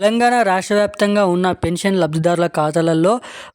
తెలంగాణ రాష్ట్ర వ్యాప్తంగా ఉన్న పెన్షన్ లబ్ధిదారుల ఖాతాలలో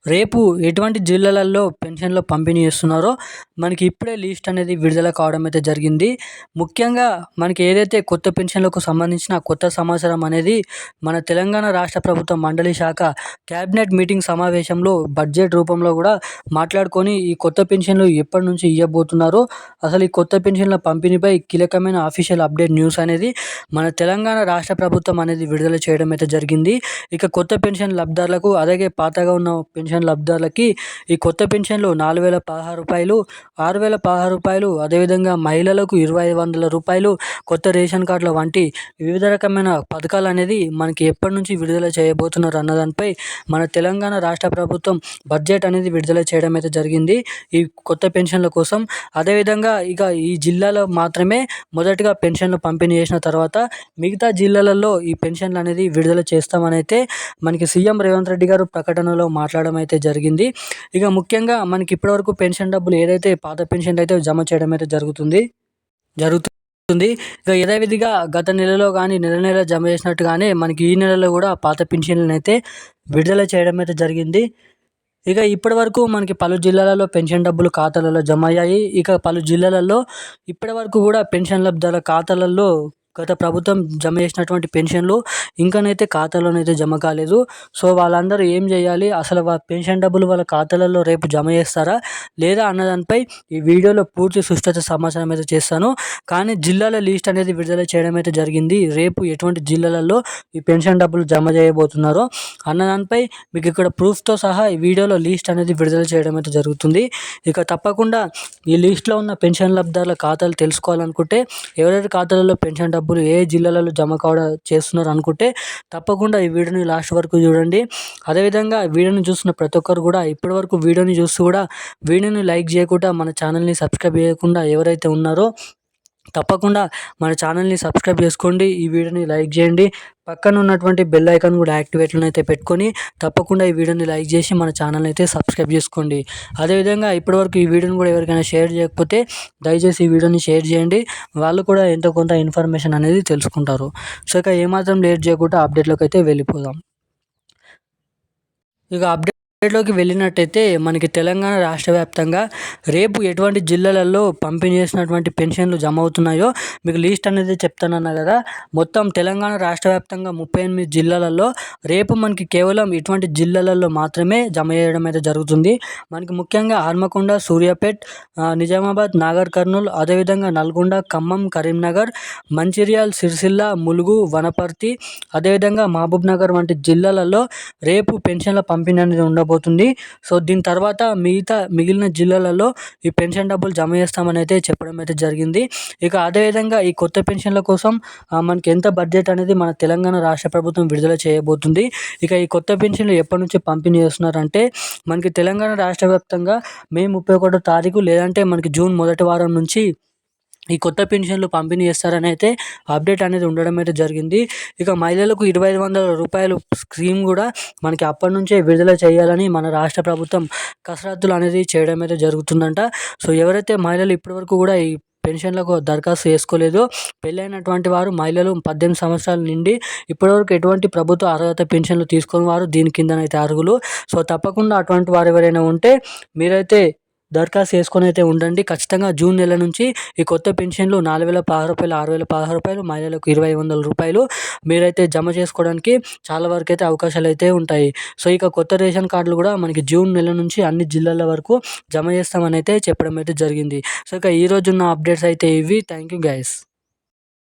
రేపు ఎటువంటి జిల్లాలలో పెన్షన్లు పంపిణీ చేస్తున్నారో మనకి ఇప్పుడే లిస్ట్ అనేది విడుదల కావడం అయితే జరిగింది. ముఖ్యంగా మనకి ఏదైతే కొత్త పెన్షన్లకు సంబంధించిన కొత్త సమాచారం అనేది మన తెలంగాణ రాష్ట్ర ప్రభుత్వ మండలి శాఖ క్యాబినెట్ మీటింగ్ సమావేశంలో బడ్జెట్ రూపంలో కూడా మాట్లాడుకొని ఈ కొత్త పెన్షన్లు ఎప్పటి నుంచి ఇవ్వబోతున్నారో అసలు ఈ కొత్త పెన్షన్ల పంపిణీపై కీలకమైన అఫీషియల్ అప్డేట్ న్యూస్ అనేది మన తెలంగాణ రాష్ట్ర ప్రభుత్వం అనేది విడుదల చేయడం అయితే జరిగింది. ఇక కొత్త పెన్షన్ లబ్ధిదారులకు అలాగే పాతగా ఉన్న పెన్షన్ లబ్ధిదారులకి ఈ కొత్త పెన్షన్లు నాలుగు వేల పదహారు రూపాయలు ఆరు వేల పదహారు రూపాయలు అదేవిధంగా మహిళలకు ఇరవై ఐదు వందల రూపాయలు కొత్త రేషన్ కార్డుల వంటి వివిధ రకమైన పథకాలు అనేది మనకి ఎప్పటి నుంచి విడుదల చేయబోతున్నారు అన్న దానిపై మన తెలంగాణ రాష్ట్ర ప్రభుత్వం బడ్జెట్ అనేది విడుదల చేయడం అయితే జరిగింది ఈ కొత్త పెన్షన్ల కోసం. అదేవిధంగా ఇక ఈ జిల్లాలో మాత్రమే మొదటగా పెన్షన్లు పంపిణీ చేసిన తర్వాత మిగతా జిల్లాలలో ఈ పెన్షన్లు అనేది విడుదల చేస్తామని అయితే మనకి సీఎం రేవంత్ రెడ్డి గారు ప్రకటనలో మాట్లాడడం అయితే జరిగింది. ఇక ముఖ్యంగా మనకి ఇప్పటివరకు పెన్షన్ డబ్బులు ఏదైతే పాత పెన్షన్ అయితే జమ చేయడం అయితే జరుగుతుంది. జరుగుతుంది. ఇక యథావిధిగా గత నెలలో కానీ నెల నెల జమ చేసినట్టుగానే మనకి ఈ నెలలో కూడా పాత పెన్షన్లను అయితే విడుదల చేయడం అయితే జరిగింది. ఇక ఇప్పటి వరకు మనకి పలు జిల్లాలలో పెన్షన్ డబ్బులు ఖాతాలలో జమ అయ్యాయి. ఇక పలు జిల్లాలలో ఇప్పటి వరకు కూడా పెన్షన్ లబ్ధాల ఖాతాలలో గత ప్రభుత్వం జమ చేసినటువంటి పెన్షన్లు ఇంకనైతే ఖాతాలోనైతే జమ కాలేదు. సో వాళ్ళందరూ ఏం చేయాలి? అసలు వాళ్ళ పెన్షన్ డబ్బులు వాళ్ళ ఖాతాలలో రేపు జమ చేస్తారా? లేదా అన్నదానిపై ఈ వీడియోలో పూర్తి సుస్థిత సమాచారం అయితే చేస్తాను. కానీ జిల్లాల లిస్ట్ అనేది విడుదల చేయడం అయితే జరిగింది. రేపు ఎటువంటి జిల్లాలలో ఈ పెన్షన్ డబ్బులు జమ చేయబోతున్నారో అన్నదానిపై మీకు ఇక్కడ ప్రూఫ్తో సహా ఈ వీడియోలో లిస్ట్ అనేది విడుదల చేయడం అయితే జరుగుతుంది. ఇక తప్పకుండా ఈ లిస్ట్లో ఉన్న పెన్షన్ లబ్ధారుల ఖాతాలు తెలుసుకోవాలనుకుంటే ఎవరెవరి ఖాతాలలో పెన్షన్ డబ్బులు ఏ జిల్లాలలో జమ కావడం చేస్తున్నారు అనుకుంటే తప్పకుండా ఈ వీడియోని లాస్ట్ వరకు చూడండి. అదేవిధంగా వీడియోని చూస్తున్న ప్రతి ఒక్కరు కూడా ఇప్పటివరకు వీడియోని చూస్తూ కూడా వీడియోని లైక్ చేయకుండా మన ఛానల్ని సబ్స్క్రైబ్ చేయకుండా ఎవరైతే ఉన్నారో తప్పకుండా మన ఛానల్ని సబ్స్క్రైబ్ చేసుకోండి ఈ వీడియోని లైక్ చేయండి. పక్కన ఉన్నటువంటి బెల్ ఐకాన్ కూడా యాక్టివేట్లో అయితే పెట్టుకొని తప్పకుండా ఈ వీడియోని లైక్ చేసి మన ఛానల్ అయితే సబ్స్క్రైబ్ చేసుకోండి. అదేవిధంగా ఇప్పటివరకు ఈ వీడియోని కూడా ఎవరికైనా షేర్ చేయకపోతే దయచేసి ఈ వీడియోని షేర్ చేయండి. వాళ్ళు కూడా ఎంతో కొంత ఇన్ఫర్మేషన్ అనేది తెలుసుకుంటారు. సో ఇక ఏమాత్రం లేట్ చేయకుండా అప్డేట్లోకి అయితే వెళ్ళిపోదాం. ఇక అప్డేట్ లోకి వెళ్ళినట్టయితే మనకి తెలంగాణ రాష్ట్ర వ్యాప్తంగా రేపు ఎటువంటి జిల్లాలలో పంపిణీ చేసినటువంటి పెన్షన్లు జమ అవుతున్నాయో మీకు లిస్ట్ అనేది చెప్తానన్నా కదా. మొత్తం తెలంగాణ రాష్ట్ర వ్యాప్తంగా ముప్పై ఎనిమిది జిల్లాలలో రేపు మనకి కేవలం ఇటువంటి జిల్లాలలో మాత్రమే జమ చేయడం అయితే జరుగుతుంది. మనకి ముఖ్యంగా ఆర్మకొండ సూర్యాపేట్ నిజామాబాద్ నాగర్ కర్నూలు అదేవిధంగా నల్గొండ ఖమ్మం కరీంనగర్ మంచిర్యాల్ సిరిసిల్ల ములుగు వనపర్తి అదేవిధంగా మహబూబ్ నగర్ వంటి జిల్లాలలో రేపు పెన్షన్ల పంపిణీ అనేది ఉండ ఉండబోతుంది సో దీని తర్వాత మిగతా మిగిలిన జిల్లాలలో ఈ పెన్షన్ డబ్బులు జమ చేస్తామని అయితే చెప్పడం అయితే జరిగింది. ఇక అదేవిధంగా ఈ కొత్త పెన్షన్ల కోసం మనకి ఎంత బడ్జెట్ అనేది మన తెలంగాణ రాష్ట్ర ప్రభుత్వం విడుదల చేయబోతుంది. ఇక ఈ కొత్త పెన్షన్లు ఎప్పటి నుంచి పంపిణీ చేస్తున్నారంటే మనకి తెలంగాణ రాష్ట్ర వ్యాప్తంగా మే ముప్పై ఒకటో తారీఖు లేదంటే మనకి జూన్ మొదటి వారం నుంచి ఈ కొత్త పెన్షన్లు పంపిణీ చేస్తారని అయితే అప్డేట్ అనేది ఉండడం అయితే జరిగింది. ఇక మహిళలకు ఇరవై ఐదు వందల రూపాయలు స్కీమ్ కూడా మనకి అప్పటి నుంచే విడుదల చేయాలని మన రాష్ట్ర ప్రభుత్వం కసరత్తులు అనేది చేయడం అయితే జరుగుతుందంట. సో ఎవరైతే మహిళలు ఇప్పటివరకు కూడా ఈ పెన్షన్లకు దరఖాస్తు చేసుకోలేదు పెళ్ళైనటువంటి వారు మహిళలు పద్దెనిమిది సంవత్సరాల నుండి ఇప్పటివరకు ఎటువంటి ప్రభుత్వ అర్హత పెన్షన్లు తీసుకుని వారు దీని కిందనైతే అర్హులు. సో తప్పకుండా అటువంటి వారు ఎవరైనా ఉంటే మీరైతే దరఖాస్తు చేసుకొని అయితే ఉండండి. ఖచ్చితంగా జూన్ నెల నుంచి ఈ కొత్త పెన్షన్లు నాలుగు వేల పదహారు రూపాయలు ఆరు వేల పదహారు రూపాయలు మహిళలకు ఇరవై వందల రూపాయలు మీరైతే జమ చేసుకోవడానికి చాలా వరకు అయితే అవకాశాలు అయితే ఉంటాయి. సో ఇక కొత్త రేషన్ కార్డులు కూడా మనకి జూన్ నెల నుంచి అన్ని జిల్లాల వరకు జమ చేస్తామని అయితే చెప్పడం అయితే జరిగింది. సో ఇక ఈరోజు ఉన్న అప్డేట్స్ అయితే ఇవి. Thank you guys